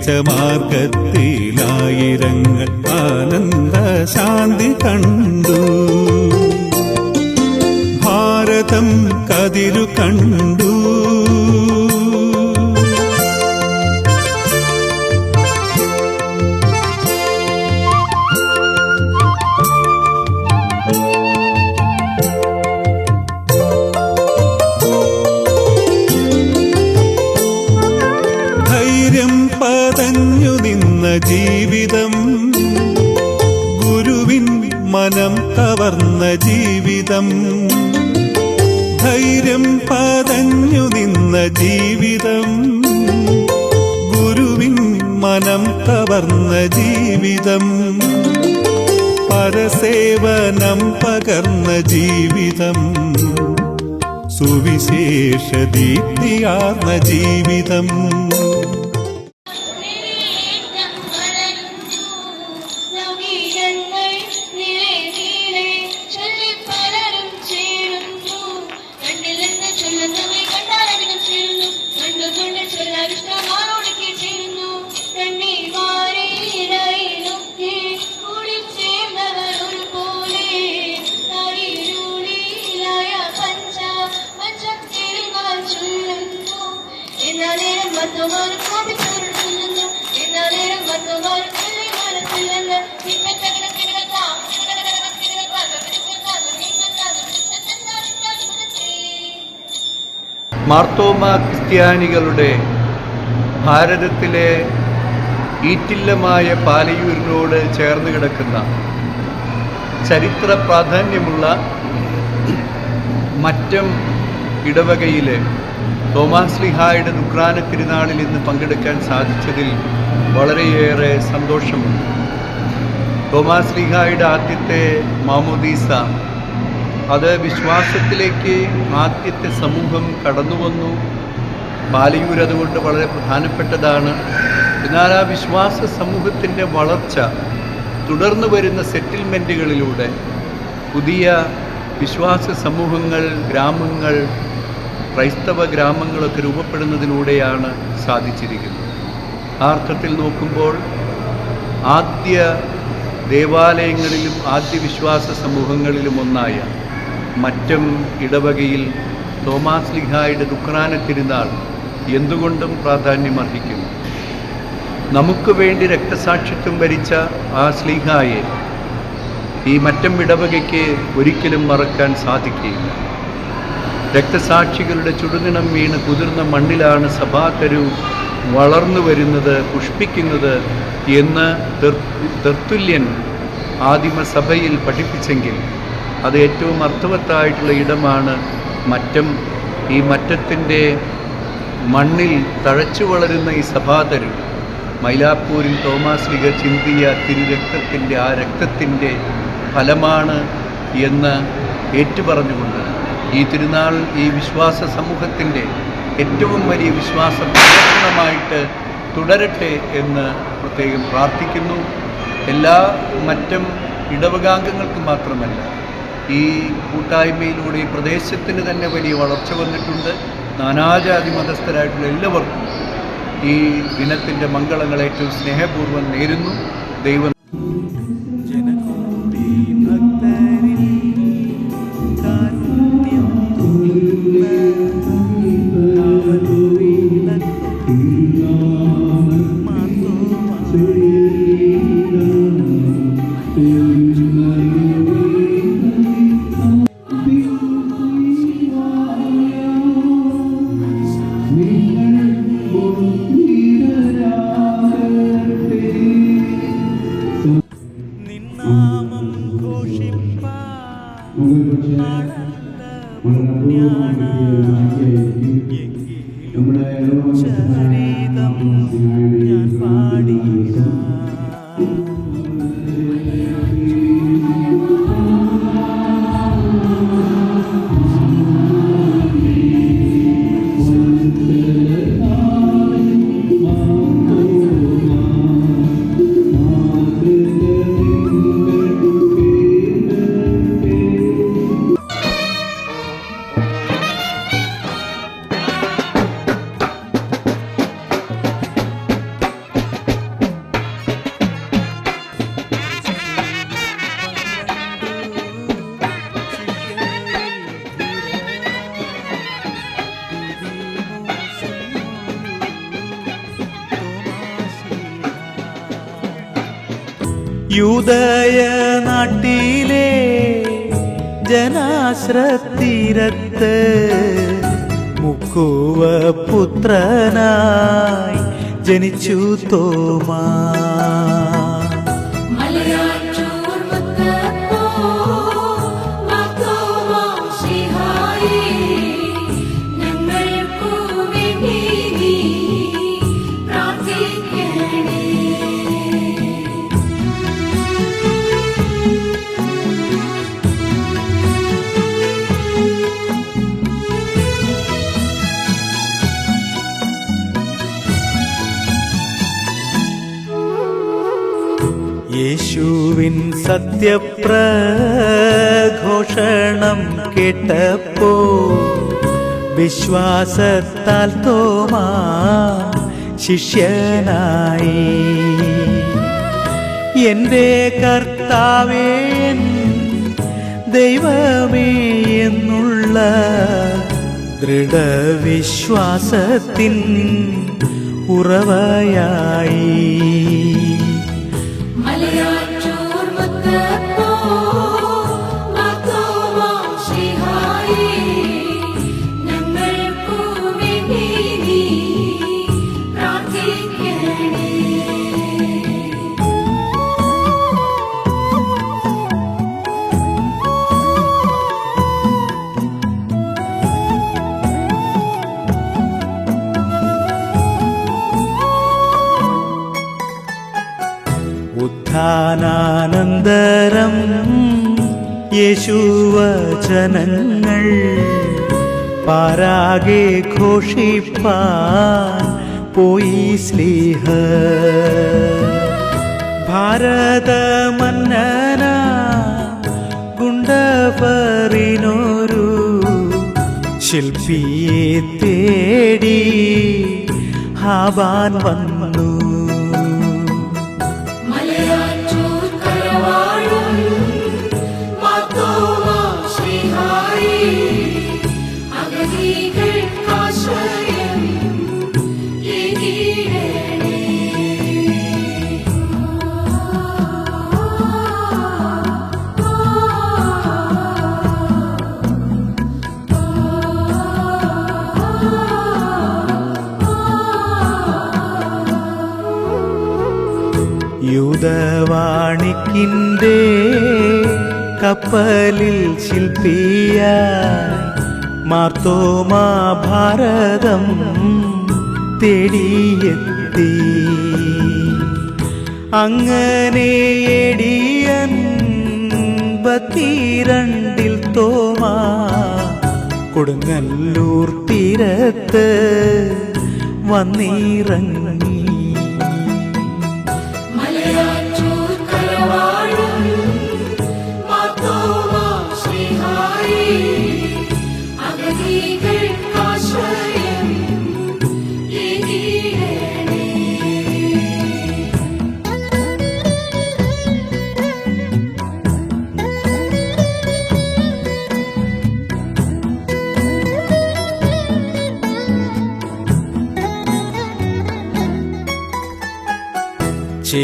തെളിച്ച മാർഗത്തിലായിരങ്ങൾ ആനന്ദ ശാന്തി കണ്ടു. ഭാരതം കതിരു കണ്ടു. മനം കവർന്ന ജീവിതം. ധൈര്യം പതഞ്ഞു നിന്ന ജീവിതം. ഗുരുവിൻ മനം കവർന്ന ജീവിതം. പരസേവനം പകർന്ന ജീവിതം. സുവിശേഷ ദീപ്തിയാർന്ന ജീവിതം. മാർത്തോമ ക്രിസ്ത്യാനികളുടെ ഭാരതത്തിലെ ഈറ്റില്ലമായ പാലയൂരിനോട് ചേർന്ന് കിടക്കുന്ന ചരിത്ര പ്രാധാന്യമുള്ള മറ്റം ഇടവകയിലെ തോമാസ് ലിഹായുടെ ദുക്രാന തിരുനാളിൽ ഇന്ന് പങ്കെടുക്കാൻ സാധിച്ചതിൽ വളരെയേറെ സന്തോഷമുണ്ട്. തോമാസ് ലിഹായുടെ ആദ്യത്തെ മാമോദീസ അത് വിശ്വാസത്തിലേക്ക് ആദ്യത്തെ സമൂഹം കടന്നു വന്നു പാലിയൂർ അതുകൊണ്ട് വളരെ പ്രധാനപ്പെട്ടതാണ്. എന്നാൽ ആ വിശ്വാസ സമൂഹത്തിന്റെ വളർച്ച തുടർന്നു വരുന്ന സെറ്റിൽമെന്റുകളിലൂടെ പുതിയ വിശ്വാസ സമൂഹങ്ങൾ ഗ്രാമങ്ങൾ ക്രൈസ്തവ ഗ്രാമങ്ങളൊക്കെ രൂപപ്പെടുന്നതിലൂടെയാണ് സാധിച്ചിരിക്കുന്നത്. ആ അർത്ഥത്തിൽ നോക്കുമ്പോൾ ആദ്യ ദേവാലയങ്ങളിലും ആദ്യ വിശ്വാസ സമൂഹങ്ങളിലും ഒന്നായ മറ്റം ഇടവകയിൽ തോമാസ് ലിഹായുടെ ദുഃഖാന തിരുനാൾ എന്തുകൊണ്ടും പ്രാധാന്യമർഹിക്കുന്നു നമുക്ക് വേണ്ടി രക്തസാക്ഷിത്വം വരിച്ച ആ സ്ലീഹായെ ഈ മറ്റം ഇടവകയ്ക്ക് ഒരിക്കലും മറക്കാൻ സാധിക്കുകയില്ല. രക്തസാക്ഷികളുടെ ചുടുനിണം വീണ് കുതിർന്ന മണ്ണിലാണ് സഭാതരു വളർന്നു വരുന്നത് പുഷ്പിക്കുന്നത് എന്ന് തെർ- തെർത്തുല്യൻ ആദിമസഭയിൽ പഠിപ്പിച്ചെങ്കിൽ അത് ഏറ്റവും അർത്ഥവത്തായിട്ടുള്ള ഇടമാണ് മറ്റം ഈ മറ്റത്തിന്റെ മണ്ണിൽ തഴച്ചു വളരുന്ന ഈ സഭാതരു മൈലാപ്പൂരിൽ തോമാസ് ലിഗ ചിന്തിയ തിരുരക്തത്തിന്റെ ആ രക്തത്തിന്റെ ഫലമാണ് എന്ന് ഏറ്റുപറഞ്ഞുകൊണ്ട് ഈ തിരുനാൾ ഈ വിശ്വാസ സമൂഹത്തിന്റെ ഏറ്റവും വലിയ വിശ്വാസ പ്രവർത്തനമായിട്ട് തുടരട്ടെ എന്ന് പ്രത്യേകം പ്രാർത്ഥിക്കുന്നു. എല്ലാ മറ്റും ഇടവകാംഗങ്ങൾക്ക് മാത്രമല്ല ഈ കൂട്ടായ്മയിലൂടെ ഈ പ്രദേശത്തിന് തന്നെ വലിയ വളർച്ച വന്നിട്ടുണ്ട്. നാനാജാതി മതസ്ഥരായിട്ടുള്ള എല്ലാവർക്കും ഈ ദിനത്തിന്റെ മംഗളങ്ങൾ ഏറ്റവും സ്നേഹപൂർവം നേരുന്നു. ദൈവം ഞാൻ പാടിയ യൂതയ നാട്ടിലെ ജനാശ്രത്തീരത്ത് മുക്കുവ പുത്രനായി ജനിച്ചു തോമാ. യേശുവിൻ സത്യപ്രഘോഷണം കേട്ടപ്പോ വിശ്വാസത്താൽ തോമാ ശിഷ്യനായി. എന്റെ കർത്താവേ ദൈവമേ എന്നുള്ള ദൃഢവിശ്വാസത്തിൻ ഉറവയായി. യേശുവചനങ്ങൾ പാരാകെ ഘോഷിപ്പാൻ പോയി സ്ലീഹ ഭാരത മന്നന ഗുണ്ടപറിനൊരു ശില്പിയെ തേടി ഹാബാൻ വന്നു കപ്പലിൽ ശില്പിയ മാർത്തോമാ ഭാരതം തേടിയെത്തി. അങ്ങനെ എടിയൻ ബത്തിരണ്ടിൽ തോമാ കൊടുങ്ങല്ലൂർ തീരത്ത് വന്നിറങ്ങി.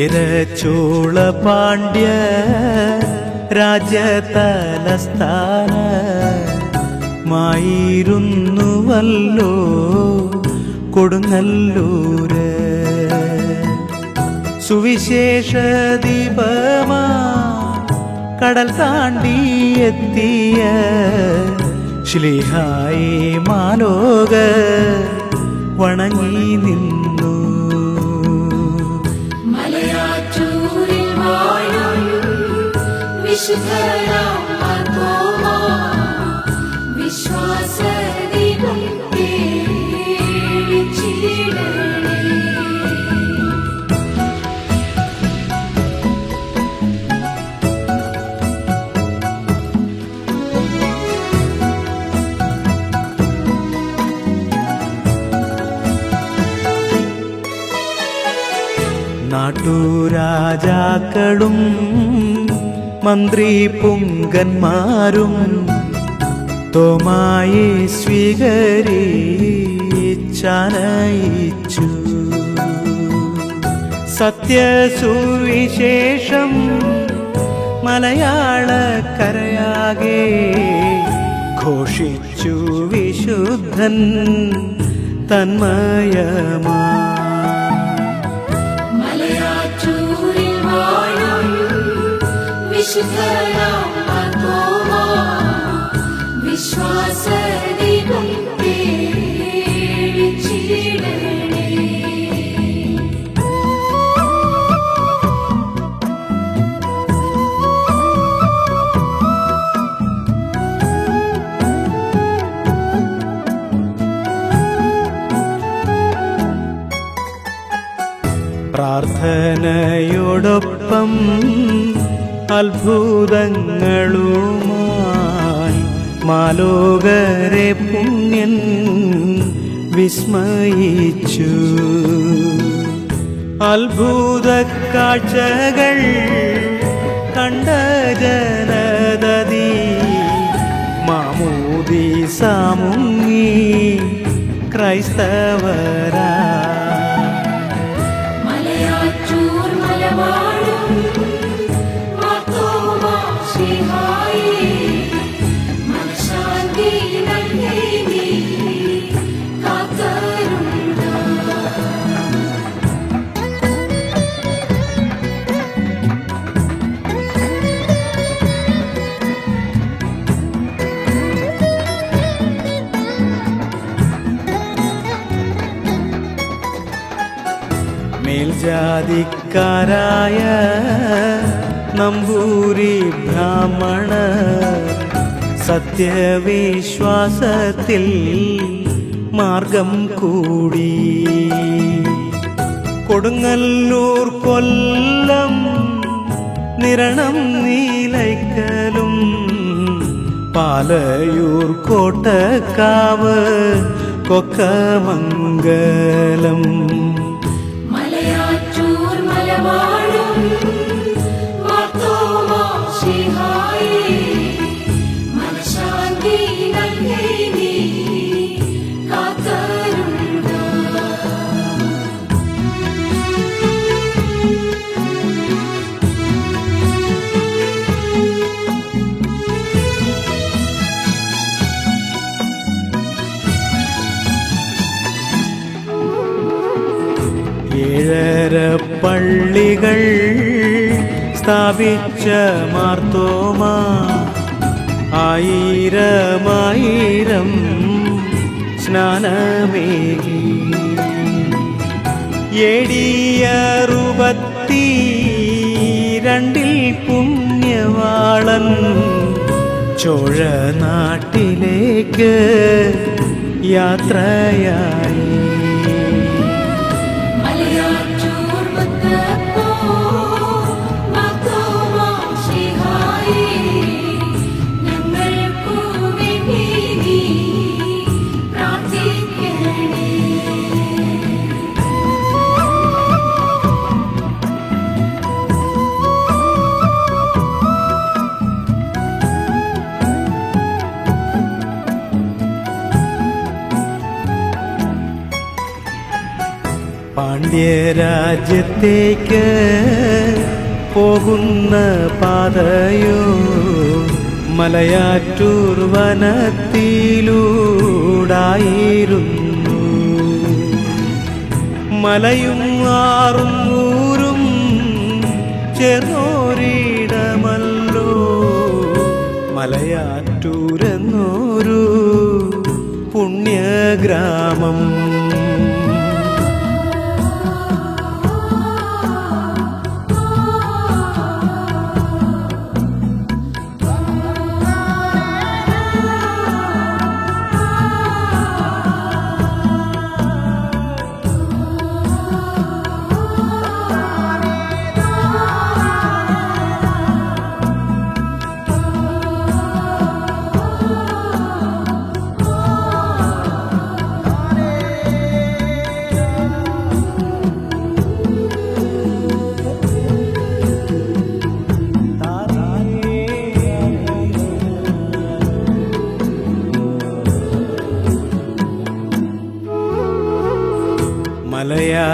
ചേരച്ചോള പാണ്ഡ്യ രാജ്യതലസ്ഥാന മായിരുന്നുവല്ലോ കൊടുങ്ങല്ലൂര്. സുവിശേഷ ദീപമാ കടൽ താണ്ടി എത്തിയ ശ്ലീഹായി മാലോക വണങ്ങി നിന്നു മാർത്തോമാ വിശ്വാസദീപം നാട്ടുരാജാക്കളും മന്ത്രി പുങ്കന്മാരും തോമായി സ്വീകരിച്ചാനയിച്ചു. സത്യസുവിശേഷം മലയാളക്കരയാകെ ഘോഷിച്ചു വിശുദ്ധൻ തന്മയമാ. വിശുദ്ധരാം മാർത്തോമാ വിശ്വാസദീപം തെളിച്ചിടണേ പ്രാർത്ഥനയോടൊപ്പം അത്ഭുതങ്ങളുമായി മാലോകരെ പുണ്യൻ വിസ്മയിച്ചു. അത്ഭുത കാഴ്ചകൾ കണ്ട ജനതതി മാമൂതി സാമുങ്ങി ക്രൈസ്തവരാ മേൽജാതിക്കാരായ നമ്പൂരി ബ്രാഹ്മണ സത്യവിശ്വാസത്തിൽ മാർഗം കൂടി. കൊടുങ്ങല്ലൂർ കൊല്ലം നിരണം നീലയ്ക്കലും പാലയൂർ കോട്ടക്കാവ് കൊക്കമംഗലം. ഏഴര പള്ളികൾ സ്ഥാപിച്ച മാർത്തോമാ. ആയിരമായിരം സ്നാനമേകി. എടിയറുപത്തി രണ്ടിൽ പുണ്യവാളൻ ചോഴ നാട്ടിലേക്ക് യാത്രയായി. പാണ്ഡ്യരാജ്യത്തേക്ക് പോകുന്ന പാതയോ മലയാറ്റൂർ വനത്തിലൂടായിരുന്നു. മലയും ആറും ഊരും ചെറോരിടമല്ലോ മലയാറ്റൂരെന്നൊരു പുണ്യഗ്രാമം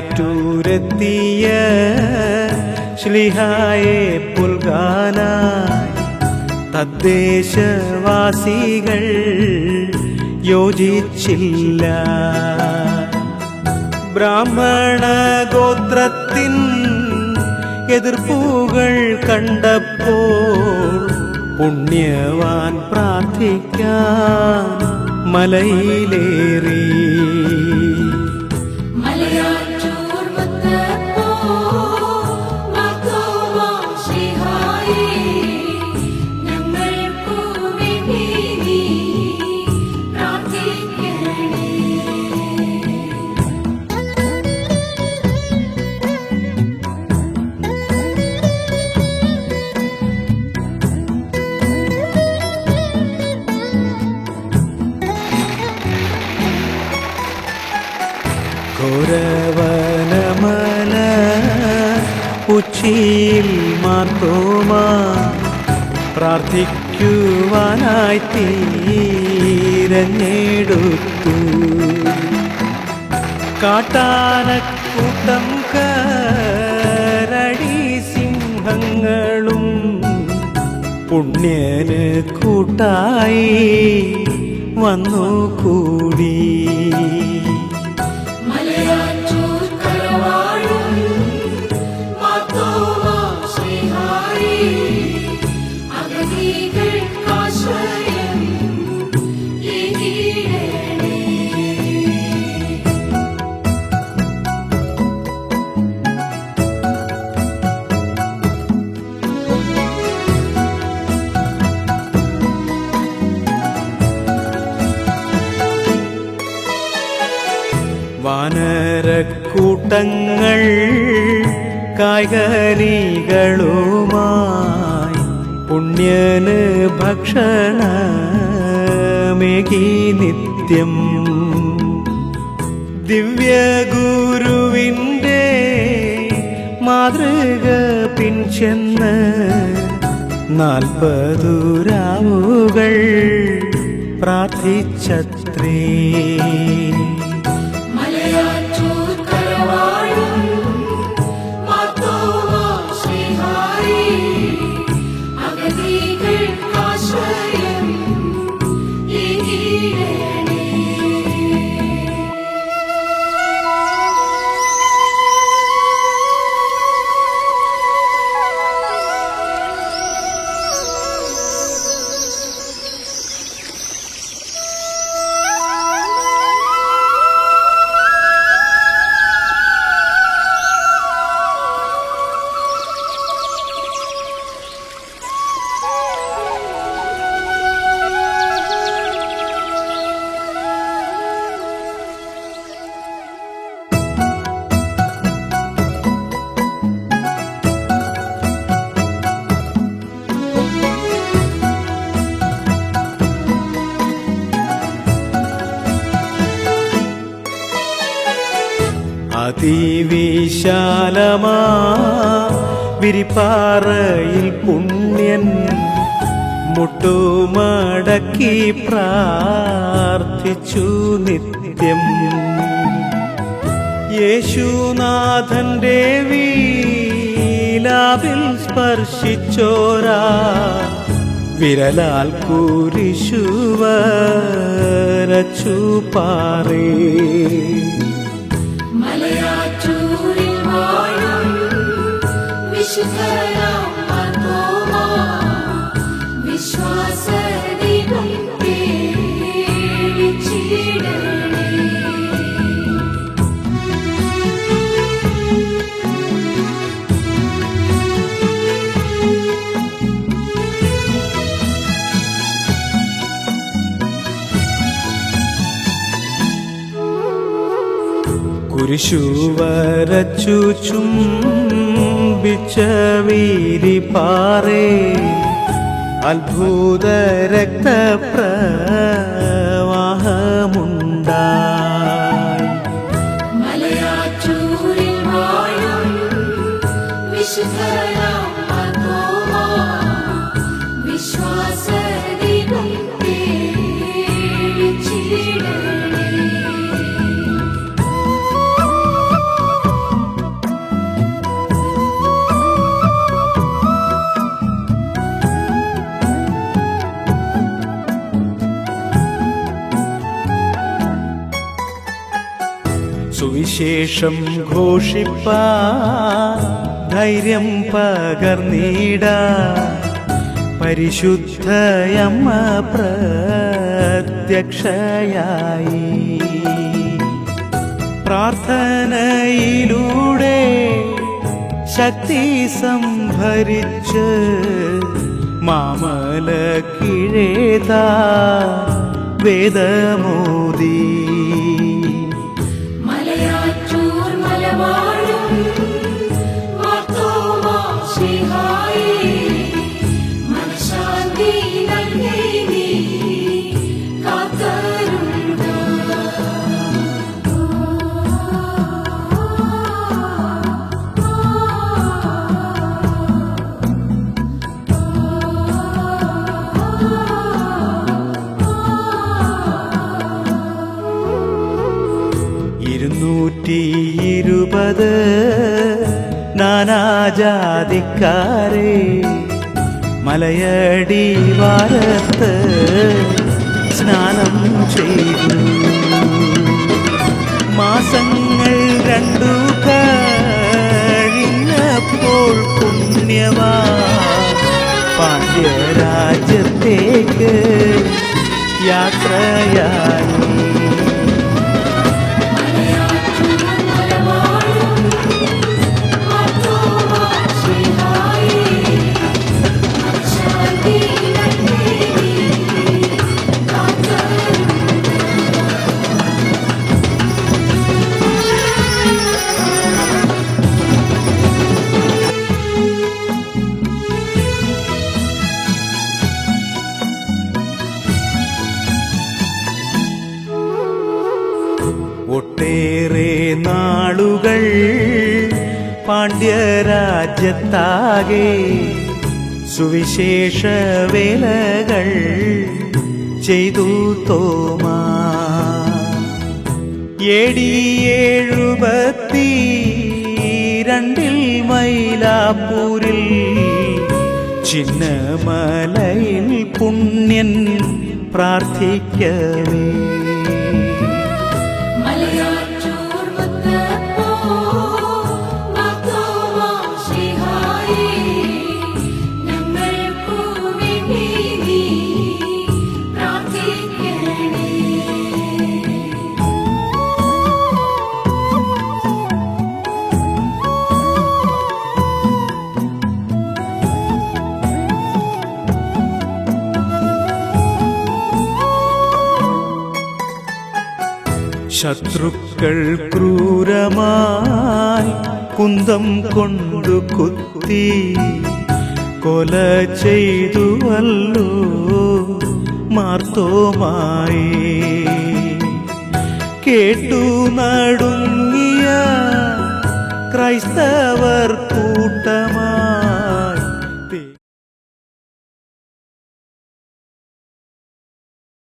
മലയാറ്റൂരെത്തിയ ശ്ലിഹായെ പുൽകാനായി തദ്ദേശവാസികൾ യോജിച്ചില്ല. ബ്രാഹ്മണ ഗോത്രത്തിൻ എതിർപ്പുകൾ കണ്ടപ്പോൾ പുണ്യവാൻ പ്രാർത്ഥിക്കാൻ മലയിലേറി. ഉച്ചിയിൽ മാർത്തോമ പ്രാർത്ഥിക്കുവാനായി തീരഞ്ഞെടുത്തു. കാട്ടാനക്കൂട്ടം കരടി സിംഹങ്ങളും പുണ്യന് കൂട്ടായി വന്നു കൂടി ഭക്ഷണമേകി നിത്യം ദിവ്യഗുരുവിന്റെ മാതൃക പിൻചെന്ന് നാൽപ്പതുരാവുകൾ പ്രാർത്ഥിച്ചത്രേ. അതിവിശാലമാ വിരിപ്പാറയിൽ പുണ്യൻ മുട്ടുമടക്കി പ്രാർത്ഥിച്ചു നിത്യം. യേശുനാഥന്റെ വീലാവിൽ സ്പർശിച്ചോരാ വിരലാൽ കുരിശുവരച്ചു പാറേ. മലയാറ്റൂരിൽ വാഴും വിശുദ്ധനാം കുരിശു വരച്ചു ചുംബിച്ച വീരിപ്പാറേ അത്ഭുത രക്തപ്രവാഹമുണ്ടായി മലയാറ്റൂരിൽ വാഴും സുവിശേഷം ഘോഷിപ്പാ ധൈര്യം പകർന്നീട. പരിശുദ്ധയമ്മ പ്രത്യക്ഷയായി. പ്രാർത്ഥനയിലൂടെ ശക്തി സംഭരിച്ച് മാമല കിഴേതാ വേദമോദി. നാനാജാതിക്കാരെ മലയടി വാരത്ത് സ്നാനം ചെയ്തു. മാസങ്ങൾ രണ്ടു കഴിഞ്ഞപ്പോൾ പുണ്യവാ. പാണ്ഡ്യരാജ്യത്തേക്ക് യാത്രയായി. നാളുകൾ പാണ്ഡ്യരാജ്യത്താകെ സുവിശേഷ വേലകൾ ചെയ്തു തോമാ. എടി എഴുപത്തി രണ്ടിൽ മൈലാപ്പൂരിൽ ചിന്നമലയിൽ പുണ്യൻ പ്രാർത്ഥിക്കവേ. ശത്രുക്കൾ ക്രൂരമായി കുന്തം കൊണ്ടു കുത്തി കൊല ചെയ്തുവല്ലോ മാർത്തോമായി. കേട്ടു നടുങ്ങിയ ക്രൈസ്തവർ